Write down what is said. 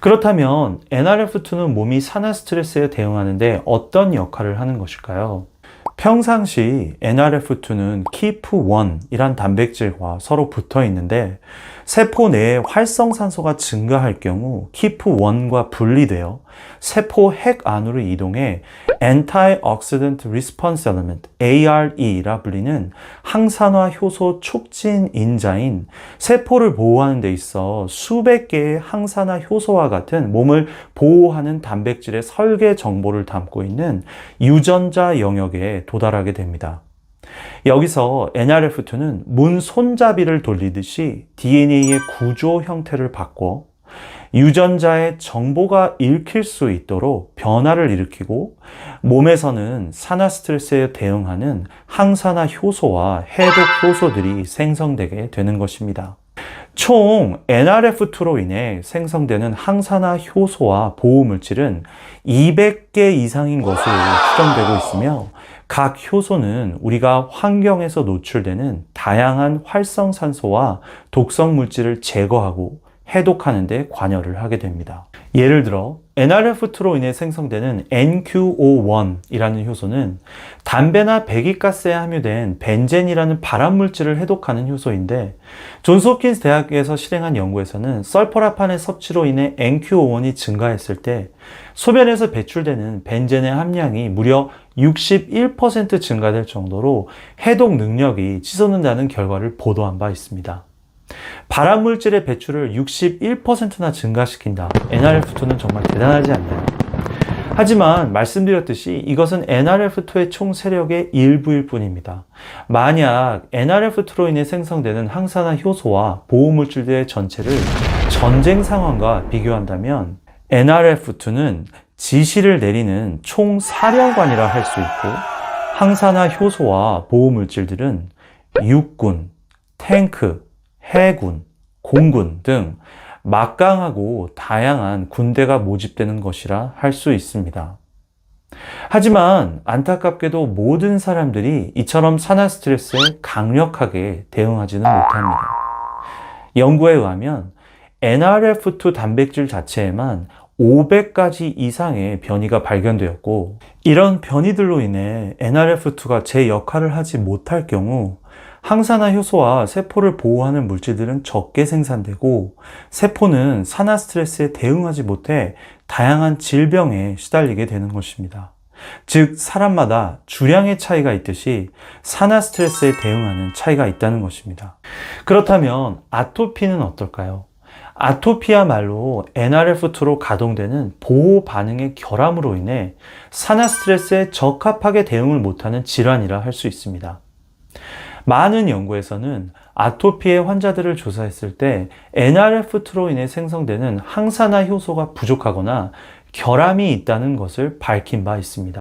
그렇다면 NRF2는 몸이 산화 스트레스에 대응하는데 어떤 역할을 하는 것일까요? 평상시 NRF2는 KEAP1이란 단백질과 서로 붙어 있는데 세포 내에 활성산소가 증가할 경우 KEAP1과 분리되어 세포 핵 안으로 이동해 Antioxidant Response Element ARE라 불리는 항산화 효소 촉진 인자인 세포를 보호하는 데 있어 수백 개의 항산화 효소와 같은 몸을 보호하는 단백질의 설계 정보를 담고 있는 유전자 영역에 도달하게 됩니다. 여기서 NRF2는 문 손잡이를 돌리듯이 DNA의 구조 형태를 바꿔 유전자의 정보가 읽힐 수 있도록 변화를 일으키고 몸에서는 산화 스트레스에 대응하는 항산화 효소와 해독 효소들이 생성되게 되는 것입니다. 총 NRF2로 인해 생성되는 항산화 효소와 보호 물질은 200개 이상인 것으로 추정되고 있으며 각 효소는 우리가 환경에서 노출되는 다양한 활성산소와 독성 물질을 제거하고 해독하는 데 관여를 하게 됩니다. 예를 들어 NRF2로 인해 생성되는 NQO1이라는 효소는 담배나 배기가스에 함유된 벤젠이라는 발암물질을 해독하는 효소인데 존스홉킨스 대학에서 실행한 연구에서는 설퍼라판의 섭취로 인해 NQO1이 증가했을 때 소변에서 배출되는 벤젠의 함량이 무려 61% 증가될 정도로 해독 능력이 치솟는다는 결과를 보도한 바 있습니다. 발암물질의 배출을 61%나 증가시킨다. NRF2는 정말 대단하지 않나요? 하지만 말씀드렸듯이 이것은 NRF2의 총 세력의 일부일 뿐입니다. 만약 NRF2로 인해 생성되는 항산화 효소와 보호물질들의 전체를 전쟁 상황과 비교한다면 NRF2는 지시를 내리는 총 사령관이라 할 수 있고 항산화 효소와 보호물질들은 육군, 탱크, 해군, 공군 등 막강하고 다양한 군대가 모집되는 것이라 할 수 있습니다. 하지만 안타깝게도 모든 사람들이 이처럼 산화 스트레스에 강력하게 대응하지는 못합니다. 연구에 의하면 NRF2 단백질 자체에만 500가지 이상의 변이가 발견되었고, 이런 변이들로 인해 NRF2가 제 역할을 하지 못할 경우 항산화 효소와 세포를 보호하는 물질들은 적게 생산되고 세포는 산화 스트레스에 대응하지 못해 다양한 질병에 시달리게 되는 것입니다. 즉, 사람마다 주량의 차이가 있듯이 산화 스트레스에 대응하는 차이가 있다는 것입니다. 그렇다면 아토피는 어떨까요? 아토피야말로 NRF2로 가동되는 보호 반응의 결함으로 인해 산화 스트레스에 적합하게 대응을 못하는 질환이라 할 수 있습니다. 많은 연구에서는 아토피의 환자들을 조사했을 때 NRF2로 인해 생성되는 항산화 효소가 부족하거나 결함이 있다는 것을 밝힌 바 있습니다.